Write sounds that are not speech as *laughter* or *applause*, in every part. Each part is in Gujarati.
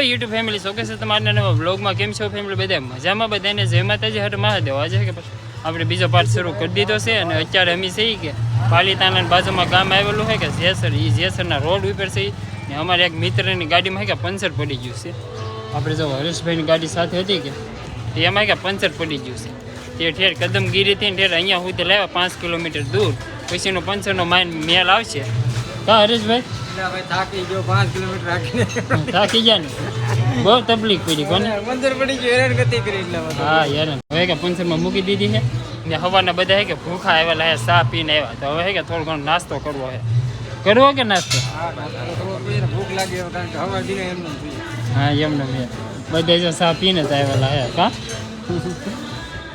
હેલો યુટ્યુબ ફેમિલી શોકે છે તમારા નવા બ્લોગમાં કેમ છો ફેમિલી બધા મજામાં? બધાને જય માતાજી હર મહાદેવ. આજે કે આપણે બીજો પાર્ટ શરૂ કરી દીધો છે અને અત્યારે અમે છે કે પાલિતાના બાજુમાં ગામ આવેલું છે કે જેસર. એ જેસરના રોડ ઉપર છે ને અમારે એક મિત્રની ગાડીમાં કે પંચર પડી ગયું છે. આપણે જો હરેશભાઈની ગાડી સાથે હતી કે એમાં કે પંચર પડી ગયું છે. તે ઠેર કદમગીરીથી ને ઠેર અહીંયા સુધી લાવ્યા પાંચ કિલોમીટર દૂર. પછીનો પંચરનો માઇન મેલ આવશે. હા હરેશભાઈ? થાકી ગયો પાંચ કિલોમીટર રાખીને થાકી ગયા ને? બહુ તકલીફ પડી કોને? મંદિર પડી ગયો હેરાન ગતિ કરી એટલે બધું. હા યાર હવે કે પંચરમાં મૂકી દીધી છે. ને હવાના બધા હે કે ભૂખા આવેલા હે ચા પીને આવ્યા. તો હવે હે કે થોડો ઘણો નાસ્તો કરવો હે. કરવો કે નાસ્તો? હા નાસ્તો તો કરવો જોઈએ ને. ભૂખ લાગી હવે કારણ કે હવા દીને એમને જ જોઈએ. હા એમને મેં બધા જો ચા પીને જ આવેલા હે કા?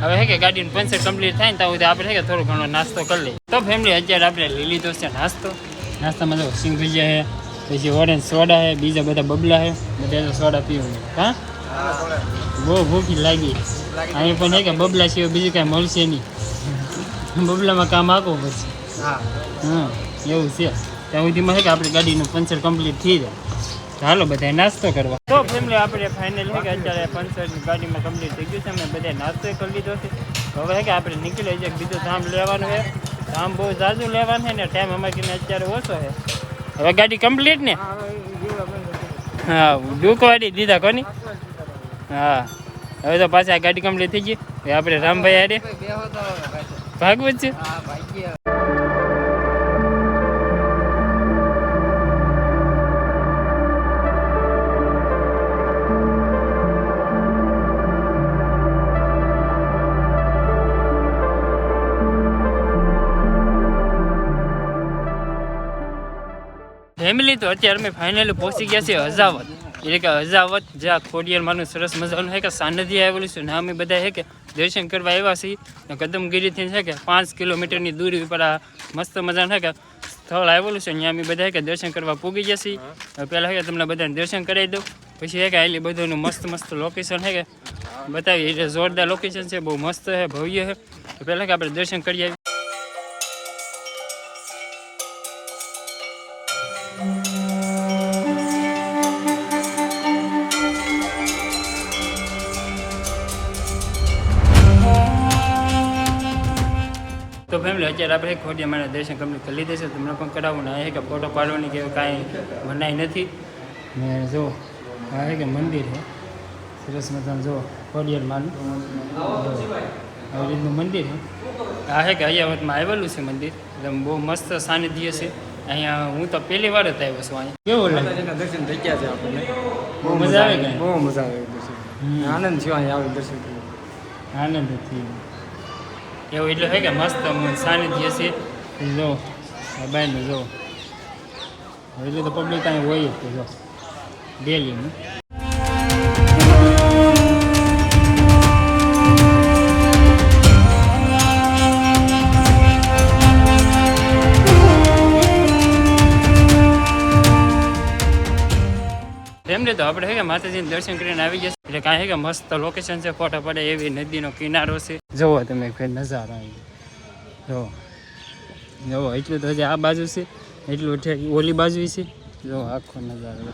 હવે હે કે ગાડીનું પંચર કમ્પ્લીટ થાય ને ત્યાં સુધી આપણે હે કે થોડો ઘણો નાસ્તો કરી લઈએ. તો ફેમિલી અત્યારે આપણે લઈ લીધો છે નાસ્તો. નાસ્તામાં જો સિંગ ભજીયા હે પછી ઓરેન્જ સોડા હે બીજા બધા બબલા હે બધા જો સોડા પીવું હા? બહુ ભૂખી લાગી. અહીં પણ હે કે બબલા સિવાય બીજું કાંઈ મળશે નહીં. બબલામાં કામ આપવું પડશે હા. હા એવું છે. ત્યાં સુધીમાં છે કે આપણી ગાડીનું પંચર કમ્પ્લીટ થઈ જાય. તો હાલો બધા નાસ્તો કરવા. તો ફેમિલી આપણે ફાઇનલ છે કે અત્યારે પંચર ગાડીમાં કમ્પ્લીટ થઈ ગયું છે અમે બધા નાસ્તો કરી લીધો છે. તો હવે છે કે આપણે નીકળી જાય બીજું ધામ લેવાનું છે ધામ બહુ ઝાઝું લેવાનું છે ને ટાઈમ અમારી અત્યારે ઓછો છે. હવે ગાડી કમ્પ્લીટ ને? હા ડૂકવાડી દીધા. કોની? હા હવે તો પાછા ગાડી કમ્પ્લીટ થઈ ગઈ. આપણે રામભાઈ હારે કોઈ બેહો તો હવે પાછો. ભાગવું છે. ફેમિલી તો અત્યારે અમે ફાઇનલી પહોંચી ગયા છીએ હજાવત એટલે કે હજાવત જ્યાં ખોડિયારમાંનું સરસ મજાનું છે કે સાનિધ્ય આવેલું છે. ને અમે બધા છે કે દર્શન કરવા આવ્યા છીએ. ને કદમગીરીથી છે કે પાંચ કિલોમીટરની દૂરી ઉપર આ મસ્ત મજાનું છે કે સ્થળ આવેલું છે. અહીંયા અમે બધા છે કે દર્શન કરવા પૂગી ગયા છીએ. હવે પહેલાં છે કે તમને બધાને દર્શન કરાવી દઉં. પછી છે કે આટલી બધુંનું મસ્ત મસ્ત લોકેશન છે કે બતાવી. એટલે જોરદાર લોકેશન છે. બહુ મસ્ત છે, ભવ્ય છે. તો પહેલાં કે આપણે દર્શન કરી અત્યારે આપણે ખોડિયા મારા દર્શન કમ્પ્લીટ કરી લીધા છે. તમને પણ કરાવવું ના કે ફોટો પાડવાની કે કાંઈ મનાઈ નથી. ને જો આ કે મંદિર છે સરસ મજાનું જો ખોડિયાર માનું. આવી રીતનું મંદિર છે આ છે કે હયાવતમાં આવેલું છે મંદિર. એટલે બહુ મસ્ત સાનિધ્ય છે. અહીંયા હું તો પહેલી વાર જ આવ્યો છું અહીંયા. કેવું લાગે? દર્શન થઈ ગયા છે આપણને. બહુ મજા આવે કે બહુ મજા આવે. આનંદ છે અહીંયા આવે દર્શન આનંદથી એવું એટલે છે કે મસ્ત સાનિધ્ય છે. જો બાય બાયનું જો એટલે તો પબ્લિક કાંઈ હોય જ જો, ડેલીનું. એમને તો આપણે હે માતાજીને દર્શન કરીને આવી ગયા એટલે કાંઈ હે કે મસ્ત લોકેશન છે, ફોટા પડે એવી, નદીનો કિનારો છે. જુઓ તમે ફેર નજારો અહીં જો જુઓ, એટલું તો હજી આ બાજુ છે, એટલું ઓલી બાજુ છે. જો આખો નજારો.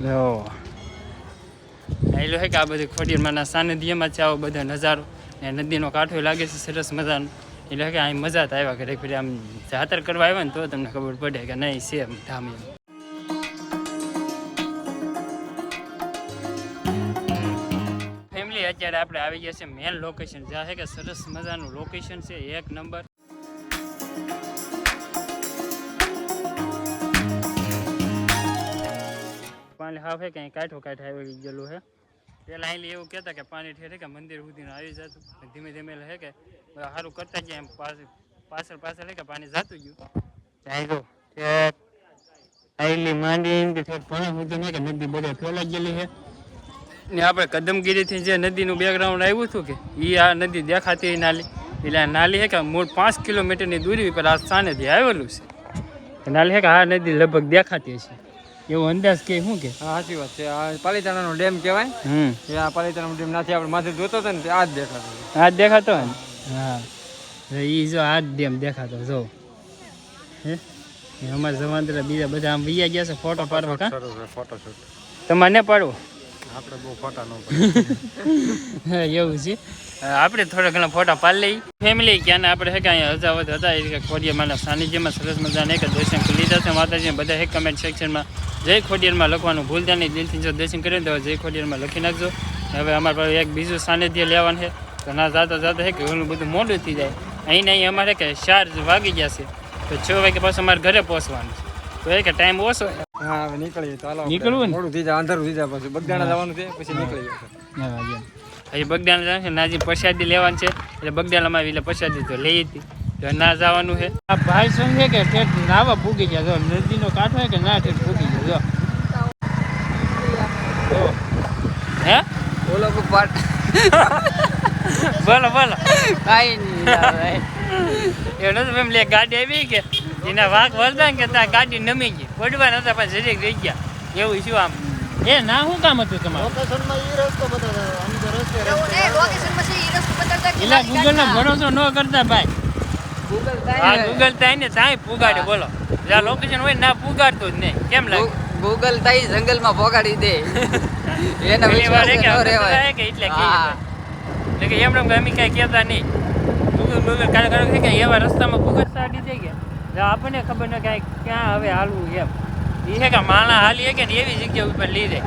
જો એટલું હે કે આ બધું ખોડિયારમાંના સાનિધ્યમાં છે આવો બધો નજારો. ને નદીનો કાંઠો લાગે છે, સરસ મજાનો. એટલે કે અહીં મજા તો આવ્યા ઘરે ફરી આમ જાતર કરવા આવ્યા ને તો તમને ખબર પડે કે નહીં છે એમ ધામ એમ. ફેમિલી અત્યારે આપણે આવી ગયા છે મેન લોકેશન જ્યાં છે કે સરસ મજાનું લોકેશન છે, એક નંબર પાણી હાફ કંઈ કાંઠો કાંઠો આવી ગયેલું છે પેલા અહીં એવું કહેતા કે પાણી ઠેરે કે મંદિર સુધી આવી જતું. ધીમે ધીમે હે કે સારું કરતા જાય એમ પાછળ પાછળ પાછળ હે કે પાણી જતું ગયું. ત્યાં જો આઈલી માંડી એમ કે ઠેક સુધી નહીં કે નદી બધે ફેલાઈ ગયેલી છે ને આપણે કદમગીરીથી જે નદીનું બેકગ્રાઉન્ડ આવ્યું હતું કે એ આ નદી દેખાતી નાલી. એટલે નાલી હે કે મૂળ પાંચ કિલોમીટરની દૂરી પર આ સાનેથી આવેલું છે. નાલી હે કે આ નદી લગભગ દેખાતી હશે. એવો અંદાજ કે શું કે? હા સાચી વાત છે. આ પાલીતાણાનો ડેમ કહેવાય. હમ. એ આ પાલીતાણાનો ડેમ નાથી આપણે માથે જોતો હતો ને આ જ દેખાતો. આ જ દેખાતો ને? હા. એ જો આ જ ડેમ દેખાતો જો. હે? અમારા જવાન બીજા બધા આમ વૈયા ગયા છે ફોટો પાડવા કા? ફોટો શૂટ ફોટોશૂટ તમારે ને પાડવું? આપણે બહુ ફોટા ન પડે *laughs* એવું છે. આપણે થોડા ઘણા ફોટા પાડી લઈ ફેમિલી ક્યાં આપણે હે કે અહીંયા હજાવત હતા, એ કે ખોડિયામાના સાનિધ્યમાં સરસ મજાને એક દર્શન લીધા છે. માતાજીને બધા એક કમેન્ટ સેક્શનમાં જય ખોડિયારમાં લખવાનું ભૂલતા નહીં દિલથી જો દર્શન કરીએ તો જય ખોડિયારમાં લખી નાખજો. હવે અમારે પાસે એક બીજું સાનિધ્ય લેવાનું છે. તો ના જાતા જાતા હે કે ઓલું બધું મોડું થઈ જાય. અહીં અહીં અમારે કે ચાર વાગી ગયા છે. તો છ વાગે પાછું અમારે ઘરે પહોંચવાનું છે. તો એ કે ટાઈમ ઓછો. હા હવે નીકળીએ ચાલો આપણે. નીકળવું ને? મોડું થઈ જાય અંધારું થઈ જાય પછી. બગદાણા જવાનું છે પછી નીકળીએ. હજી બગદાણા જવાનું છે નાજી પ્રસાદી લેવાનું છે. એટલે બગડાનામાં એટલે પ્રસાદી તો લઈ હતી. તો ના જવાનું છે. આ ભાઈ સંગ છે કે ઠેઠ નાવા ભૂગી ગયા. જો નદીનો કાંઠો હોય કે ના ઠેઠ ભૂગી ગયો? જો. હે? ઓલો પાટ *laughs* બોલો બોલો. કાઈ નહીં એવું નથી લે ગાડી આવી કે? એના વાઘ વરદાન કે ત્યાં ગાડી નમી ગઈ. પડવા નતા પણ જરીક રહી ગયા. એવું શું આમ? એ ના શું કામ હતું તમારું? ગૂગલ નો ભરોસો ન કરતા ભાઈ. હા ગૂગલ થાય ને ત્યાં પુગાડે બોલો. જ્યાં લોકેશન હોય ના પુગાડતો જ નહીં. કેમ લાગે? ગૂગલ તાઈ જંગલમાં પોગાડી દે. *laughs* એને વિશ્વાસ ન તો રહેવાય. કે એટલે કે. એટલે કે એમ એમ અમે કઈ કહેતા નહીં. ગૂગલ ગૂગલ કાલે કાલે કે એવા રસ્તામાં ભૂગત સાડી જાય કે? એટલે આપણને ખબર ન કાંઈ ક્યાં હવે હાલવું એમ. એ છે કે માણા હાલી કે ને એવી જગ્યા ઉપર લઈ જાય.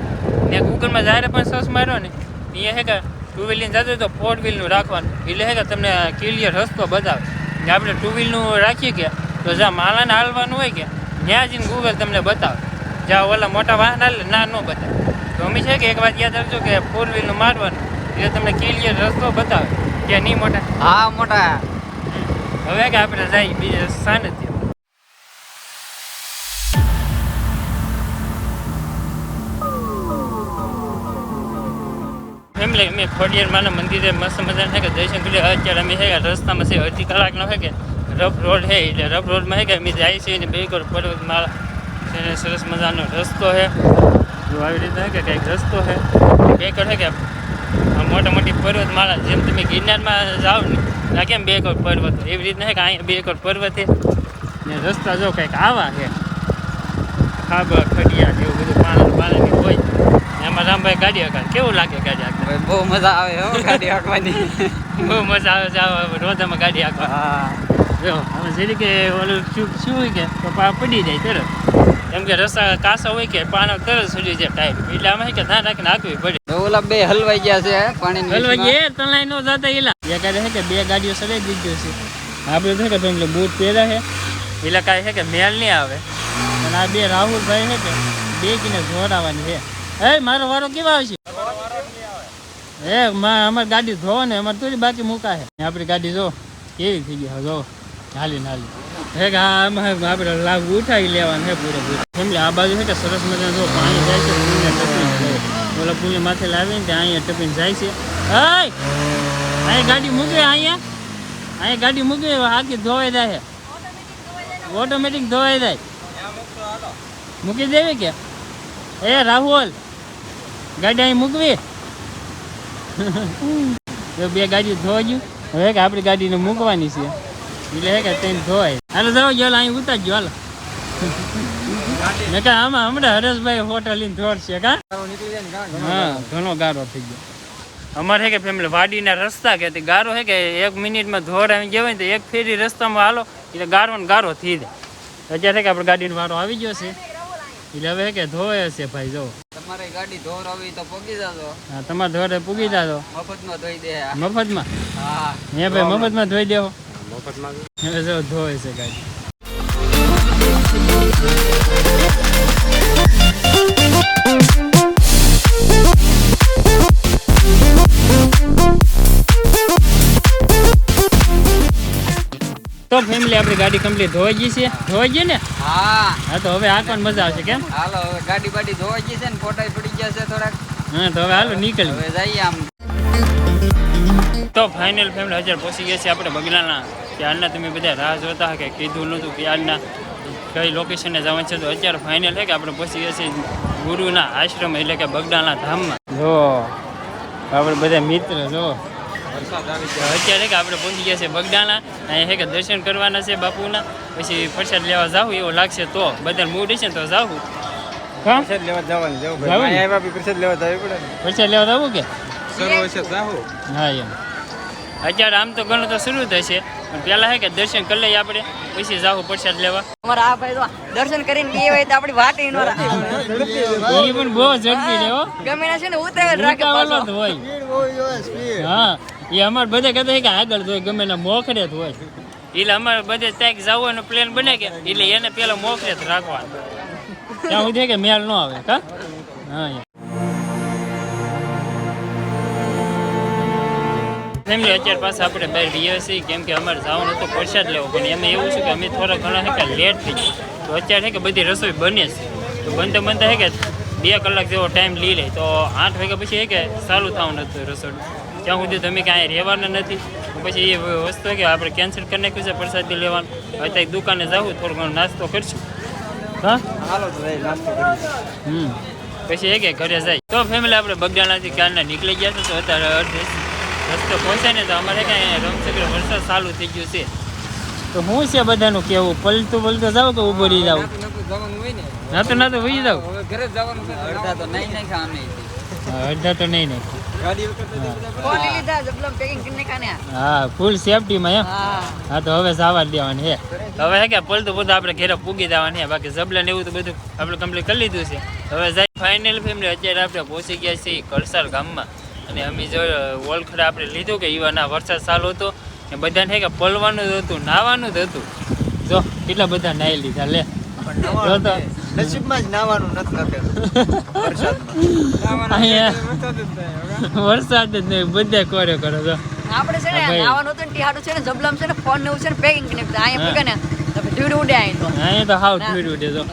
ને ગૂગલમાં જ્યારે પણ સર્ચ માર્યો ને એ છે કે ટુ વ્હીલની જતું તો ફોર વ્હીલનું રાખવાનું. એટલે છે કે તમને ક્લિયર રસ્તો બતાવે. ને આપણે ટુ વ્હીલનું રાખીએ કે તો જ્યાં માલાને હાલવાનું હોય કે ત્યાં જઈને ગૂગલ તમને બતાવે. જ્યાં ઓલા મોટા વાહન હાલે ના ન બતાવે. તો અમે છે કે એક વાત યાદ રાખજો કે ફોર વ્હીલનું મારવાનું એટલે તમને ક્લિયર રસ્તો બતાવે. કે નહીં મોટા? હા મોટા. હવે કે આપણે જઈએ બીજે સાનિધ્ય ફેમિલી અમે ખોડિયાર માના મંદિરે મસ્ત મજાના છે કે દર્શન કરી અત્યારે અમે છે રસ્તામાં છે, અડધી કલાકનો છે કે રફ રોડ છે એટલે રફ રોડમાં છે કે અમે જાય છીએ ને બે કર પર્વતમાળા છે સરસ મજાનો રસ્તો છે જો આવી રીતે હે કે કંઈક રસ્તો છે બે કર છે કે મોટા મોટી પર્વતમાળા જેમ તમે ગિરનારમાં જાઓ ને કેમ બે એકર પર્વત એવી રીતના છે કે અહીંયા બે એકર પર્વત છે ને રસ્તા જો કંઈક આવા છે ખાબર ખડિયા જેવું એમાં રામભાઈ ગાડી હકાય કેવું લાગે ગાડી હાંકતા? બહુ મજા આવે હો ગાડી હાંકવાની બહુ મજા આવે છે રોજામાં ગાડી હાંકવા હા. જો હવે કે ઓલું શું શું કે તો પા પડી જાય તરત. કેમ કે રસ્તા કાસા હોય કે પાનો તરત સુધી જાય ટાઈમ. એટલે આમાં કે ધ્યાન રાખીને હાંકવી પડે. ઓલા બે હલવાઈ ગયા છે પાણી હલવા એ તલાઈ નો જતા એલા. એ કરે છે કે બે ગાડીઓ સડાઈ દીધો છે. આપણે છે કે બૂટ પહેર્યા છે એટલે કાંઈ છે કે મેલ નહીં આવે. અને આ બે રાહુલભાઈ છે કે બે કિને જોડાવાની છે એ મારો વારો કેવા આવશે માં, અમારી ગાડી ધોવો ને, અમારે થોડી બાકી મૂકા છે આપણી ગાડી જો, કેવી થઈ ગઈ જો, હાલી હાલી. હે આમાં આપણે લાભ ઉઠાવી લેવાનું હે પૂરે પૂરે સમજે આ બાજુ છે કે સરસ મજાનું જો પાણી જાય છે ઓલા પુણ્ય માથે લાવીને ત્યાં અહીંયા ટપીને જાય છે. હે અહીંયા ગાડી મૂકે, અહીંયા? અહીંયા ગાડી મૂકે આખી ધોવાઈ જાય ઓટોમેટિક ધોવાઈ જાય. મૂકી દેવી કે? એ, રાહુલ! ગાડી અહીં મૂકવી? બે ગાડી ધોવા ગયું. હવે કે આપણી ગાડીને મૂકવાની છે. એટલે હે કે તેને ધોવાય. હાલો જાઓ ચાલો અહીં ઉતારજો હાલો. ને કે આમાં હમણાં હરેશભાઈ હોટલ લઈને ધોડશે કા? ને હા ઘણો ગારો થઈ ગયો. અમારે છે કે ફેમિલી વાડીના રસ્તા કે ગારો છે કે એક મિનિટમાં ધોર આવી જવાય ને તો એક ફેરી રસ્તામાં હાલો એટલે ગારો ને ગારો થઈ જાય. અત્યારે કે આપણે ગાડીનો વારો આવી ગયો છે. એટલે હવે કે ધોવે હશે ભાઈ જો. તમારે ગાડી ધોરાવી તો પૂગી જાજો. હા તમારે ધોરે પૂગી જાજો. મફતમાં ધોઈ દે. મફતમાં? હા. હે ભાઈ મફતમાં ધોઈ દેવો. મફતમાં? હવે જો ધોવે છે ગાડી. તો આપણી ગાડી કમ્પ્લીટ ધોવાઈ ગઈ છે. ધોવાઈ ગઈ ને? હા. હા તો હવે આંકવાની મજા આવશે કેમ? હાલો હવે ગાડી બાડી ધોવાઈ ગઈ છે ને ફોટા પડી ગયા છે થોડાક. હા તો હવે હાલો નીકળી હવે જઈએ આમ. તો ફાઇનલ ફેમિલી હજાર પહોંચી ગયા છે આપણે બગડાના ત્યારના તમે બધા રાહ જોતા કે કીધું નહોતું ત્યારના કઈ લોકેશને જવાનું છે. તો અત્યારે ફાઇનલ છે કે આપણે પહોંચી ગયા છીએ ગુરુના આશ્રમ એટલે કે બગડાના ધામમાં. જો આપણે બધા મિત્ર જો. અત્યારે કે આપણે પહોંચી ગયા છે બગડાણા અહીંયા હે કે દર્શન કરવાના છે બાપુના. પછી પ્રસાદ લેવા જાવ એવો લાગશે તો. બધા મૂડ છે ને તો જાવ. પ્રસાદ લેવા જવાનું જવું આવ્યા પ્રસાદ લેવા જવું પડે પ્રસાદ લેવા જાવું કે? શરૂ હશે જાવું. હા એમ. અત્યારે આમ તો ઘણું તો શરૂ થશે. પણ પહેલાં હે કે દર્શન કરી લઈએ આપણે. પછી જાવ પ્રસાદ લેવા. અમારા આ ભાઈ દર્શન કરીને હોય તો આપણી એ પણ બહુ ઝડપી ગમે છે ને ઉતાવળ રાખે ઉતાવળો પાછો. જ હોય. હા. એ અમારે બધા કહેતા કે આગળ ધોય ગમે ને મોખરે જ હોય. એટલે અમારે બધે ત્યાં જવાનો પ્લેન બને કે એટલે એને પેલા મોખરે જ રાખવાનું. ત્યાં સુધી કે મેળ ન આવે, કા? હા. ફેમિલી, અત્યારે પાસે આપણે બહાર જઈએ છીએ, કેમ કે અમારે જવાનું હતું પ્રસાદ લેવો, પણ એમાં એવું છે કે અમે થોડા ઘણા છે કે લેટ થઈ ગયા. તો અત્યારે છે કે બધી રસોઈ બને છે. તો બનતા બનતા છે કે બે કલાક જેવો ટાઈમ લઈ લે. તો આઠ વાગ્યા પછી છે કે ચાલુ થવાનું હતું રસોડું. ત્યાં સુધી તમે કાંઈ રહેવાના નથી. તો પછી એ વસ્તુ છે કે આપણે કેન્સલ કરી નાખ્યું છે પ્રસાદી લેવાનું. અત્યારે દુકાને જવું થોડો ઘણો નાસ્તો કરશું. હા? હાલો તો ભાઈ નાસ્તો કરીએ હમ. પછી એ કે ઘરે જાય. તો ફેમિલી આપણે બગડાણાથી ક્યારના નીકળી ગયા છે તો અત્યારે અડધે રસ્તો પહોંચે ને તો અમારે કાંઈ રમચક્ર વરસાદ ચાલુ થઈ ગયું છે. તો હું છે બધાનું કેવું? પલતું પલતું જાવ કે ઊભો રહી જાવ નાતું નાતું જવાનું હોય ને. ના તો ના તો વહી જાવ હવે ઘરે જ જવાનું છે અડધા તો નહીં નહીં ખાવાની અડધા તો નહીં નહીં હા ફૂલ સેફટીમાં એમ? હા. હા તો હવે જવા દેવાની હે. હવે હે કે પલતું બધું આપણે ઘરે પૂગી દેવાની હે. બાકી જબલા ને એવું તો બધું આપણે કમ્પ્લીટ કરી લીધું છે. હવે જાય ફાઇનલ ફેમિલી અત્યારે આપણે પહોંચી ગયા છીએ કળસાર ગામમાં. અને અમે જો ઓળખડ આપણે લીધું કે ઈવાના વરસાદ ચાલુ હતો. ને બધાને હે કે પલવાનું જ હતું નાવાનું જ હતું. જો કેટલા બધા નાઈ લીધા લે. જો તો નસીબમાં જ નાવાનું નથી લખેલું વરસાદ જ જ નહીં બધા કોરે કરો તો આપણે છે ને. નાવાનું હતું ને ટીહાડું છે ને જબલમ છે ને ફોન ને એવું છે ને પેકિંગ ને અહીંયા પૂગે ને તો ધૂળ ઉડે અહીં તો. અહીંયા તો હાવ ઠીડ ઉડે તો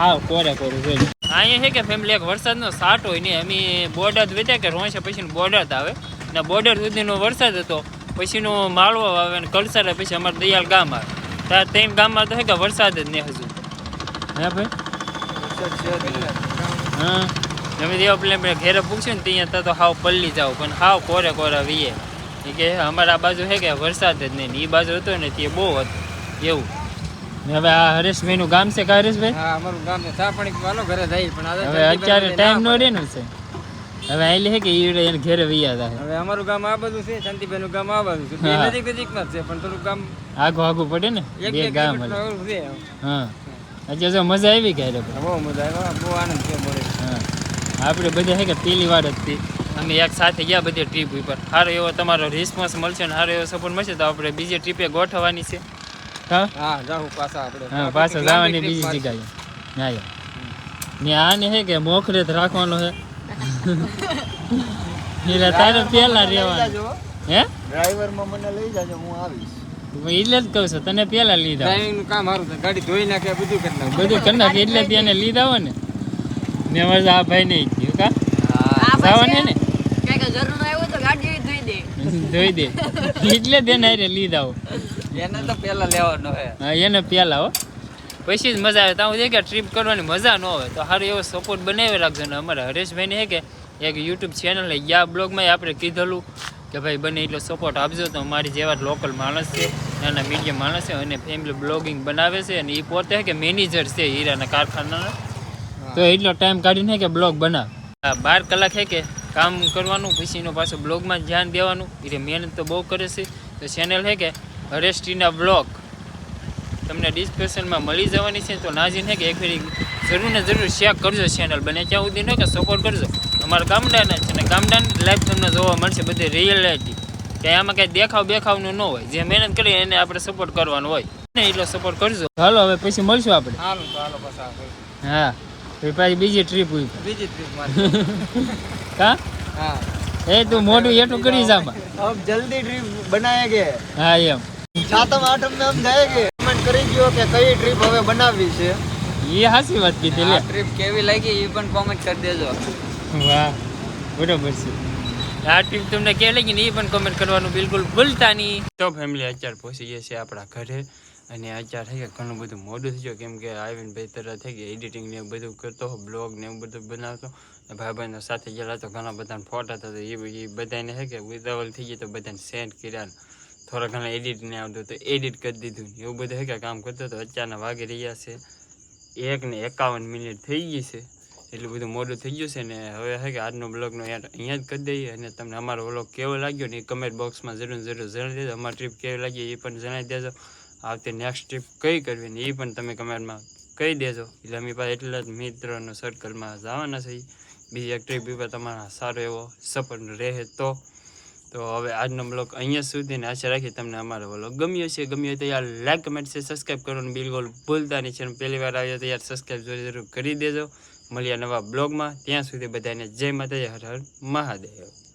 હાવ કોરે કોરે છે. અહીંયા છે કે ફેમિલી એક વરસાદનો સાટ હોય ને અમે બોર્ડર જ વેચ્યા કે રોંશે પછી બોર્ડર આવે. ને બોર્ડર સુધીનો વરસાદ હતો પછીનો માળવો આવે ને કલસર પછી અમારે દયાલ ગામ આવે. ત્યાં ત્રણ ગામમાં તો છે કે વરસાદ જ નહીં હજુ. હે ભાઈ? જ. હા. અમે દેવા પેલા ઘેરે પૂછ્યું ને ત્યાં તો હાવ પલ્લી જાવ પણ હાવ કોરે કોરા વીએ. એ કે અમારા બાજુ છે કે વરસાદ જ નહીં એ બાજુ હતો ને તે બહુ હતું એવું. હવે આ હરેશભાઈનું ગામ છે કે હરેશભાઈ? હા અમારું ગામ છે. ચા પાણી ઘરે જાય પણ હવે અત્યારે ટાઈમ નો ને છે. હવે આઈ છે કે ઈવડે એને ઘેરે વૈયા હતા હવે અમારું ગામ આ બધું છે શાંતિભાઈ નું ગામ આ બાજુ છે. બે. નજીક નજીકમાં જ છે પણ થોડું ગામ આગું આગું પડે ને બે ગામ છે. હા. અત્યારે જો મજા આવી ગઈ રે. બહુ મજા આવ્યો બહુ આનંદ કે મળે હા. આપણે બધા હે કે પેલી વાર જ હતી અમે એક સાથે ગયા બધી ટ્રીપ ઉપર. સારો એવો તમારો રિસ્પોન્સ મળશે ને સારો એવો સપોર્ટ મળશે તો આપણે બીજી ટ્રીપે ગોઠવવાની છે. હા? હા જાઉં પાછા આપણે. હા પાછા જવાની બીજી જગ્યાએ. હા યાર. ને આને હે કે મોખરે રાખવાનો હે. *laughs* એટલે તારે પેલા રહેવાનું. હે. ડ્રાઈવરમાં મને લઈ જાજો હું આવીશ. એટલે જ કહું છું તને પેલા લીધા ડ્રાઇવિંગનું કામ સારું છે ગાડી ધોઈ નાખે બધું કરી નાખે. બધું કરી નાખે એટલે એને લીધા હોય ને. મેં વર્ષ આ ભાઈ ને થયું કા? જવાની ને? જરૂર ના તો ગાડી ધોઈ દે. ધોઈ દે. એટલે જ એને લીધા હો એને તો પેલા લેવાનો હે. હા, એને પેલા હો. પછી જ મજા આવે. ત્યાં સુધી કે ટ્રીપ કરવાની મજા ન આવે. તો સારો એવો સપોર્ટ બનાવી રાખજો. ને અમારા હરેશભાઈને હે કે એક યુટ્યુબ ચેનલ ગયા બ્લોગમાં આપણે કીધેલું. કે ભાઈ બને એટલો સપોર્ટ આપજો તો મારી જેવા લોકલ માણસ છે નાના મીડિયમ માણસ છે અને ફેમિલી બ્લોગિંગ બનાવે છે અને એ પોતે કે મેનેજર છે હીરાના કારખાનાના. તો એટલો ટાઈમ કાઢીને કે બ્લોગ બનાવ. આ બાર કલાક હે કે કામ કરવાનું પછીનો પાછો બ્લોગમાં ધ્યાન દેવાનું. એટલે મહેનત તો બહુ કરે છે. તો ચેનલ હે કે હરેશ બ્લોગ તમને ડિસ્ક્રિપ્શનમાં મળી જવાની છે. તો નાજીને કે એક ફેરી જરૂર ને જરૂર શેર કરજો ચેનલ બને ત્યાં સુધી ન કે સપોર્ટ કરજો. અમારા ગામડાના છે ને ગામડાની લાઈફ તમને જોવા મળશે બધી રિયલિટી કે આમાં કંઈ દેખાવ બેખાવનું ન હોય. જે મહેનત કરી એને આપણે સપોર્ટ કરવાનો હોય. ને એટલો સપોર્ટ કરજો. હાલો હવે પછી મળશું આપણે. હા. પછી બીજી ટ્રીપ હોય. બીજી ટ્રીપ *laughs* હા. એ તું મોઢું એટલું કરી જામાં જલ્દી ટ્રીપ બનાવે બનાયેગે હા એમ. સાતમ આઠમ ને આમ જાયેગે કમેન્ટ કરી ગયો કે કઈ ટ્રીપ હવે બનાવી છે. એ હાસી વાત કીધી લે. ટ્રીપ કેવી લાગી એ પણ કોમેન્ટ કરી દેજો. વાહ બરોબર છે. આ ટ્રીપ તમને કે લાગી ને એ પણ કમેન્ટ કરવાનું બિલકુલ ભૂલતા નહીં. તો ફેમિલી અત્યારે પહોંચી ગયા છે આપણા ઘરે અને અત્યારે થઈ ગયા ઘણું બધું મોડું થઈ ગયું. કેમ કે આવીને ભાઈ તરત થઈ ગયા એડિટિંગ ને એવું બધું કરતો બ્લોગ ને એવું બધું બનાવતો ભાઈબંધો સાથે ગયેલા તો ઘણા બધા ફોટા હતા તો એ એ બધાને હે કે ઉતાવળ થઈ ગઈ તો બધાને સેન્ડ કર્યા થોડા ઘણા એડિટ ને આવતું તો એડિટ કરી દીધું ને. એવું બધું હે કે કામ કરતો તો અચાનક વાગી રહ્યા છે. એક ને એકાવન મિનિટ થઈ ગઈ છે. એટલું બધું મોડું થઈ ગયું છે ને હવે છે કે આજનો બ્લોગનો યાર અહીંયા જ કરી દઈએ અને તમને અમારો બ્લોગ કેવો લાગ્યો ને એ કમેન્ટ બોક્સમાં જરૂર જરૂર જણાવી દેજો. અમારી ટ્રીપ કેવી લાગી એ પણ જણાવી દેજો. આવતી નેક્સ્ટ ટ્રીપ કઈ કરવી ને એ પણ તમે કમેન્ટમાં કહી દેજો. એટલે અમે પાસે એટલા જ મિત્રોનો સર્કલમાં જવાના છે બીજી એક ટ્રીપ પર તમારા સારો એવો સપોર્ટ રહે તો. તો હવે આજનો બ્લોગ અહીંયા સુધીને આશા રાખી તમને અમારો બ્લોગ ગમ્યો છે ગમ્યો તો યાર લાઈક કમેન્ટ છે સબસ્ક્રાઈબ કરવાનું બિલકુલ ભૂલતા નહીં. છે પહેલી વાર આવ્યો તો યાર સબસ્ક્રાઈબ જરૂર કરી દેજો. મળ્યા નવા બ્લોગમાં. ત્યાં સુધી બધાને જય માતાજી હર હર મહાદેવ.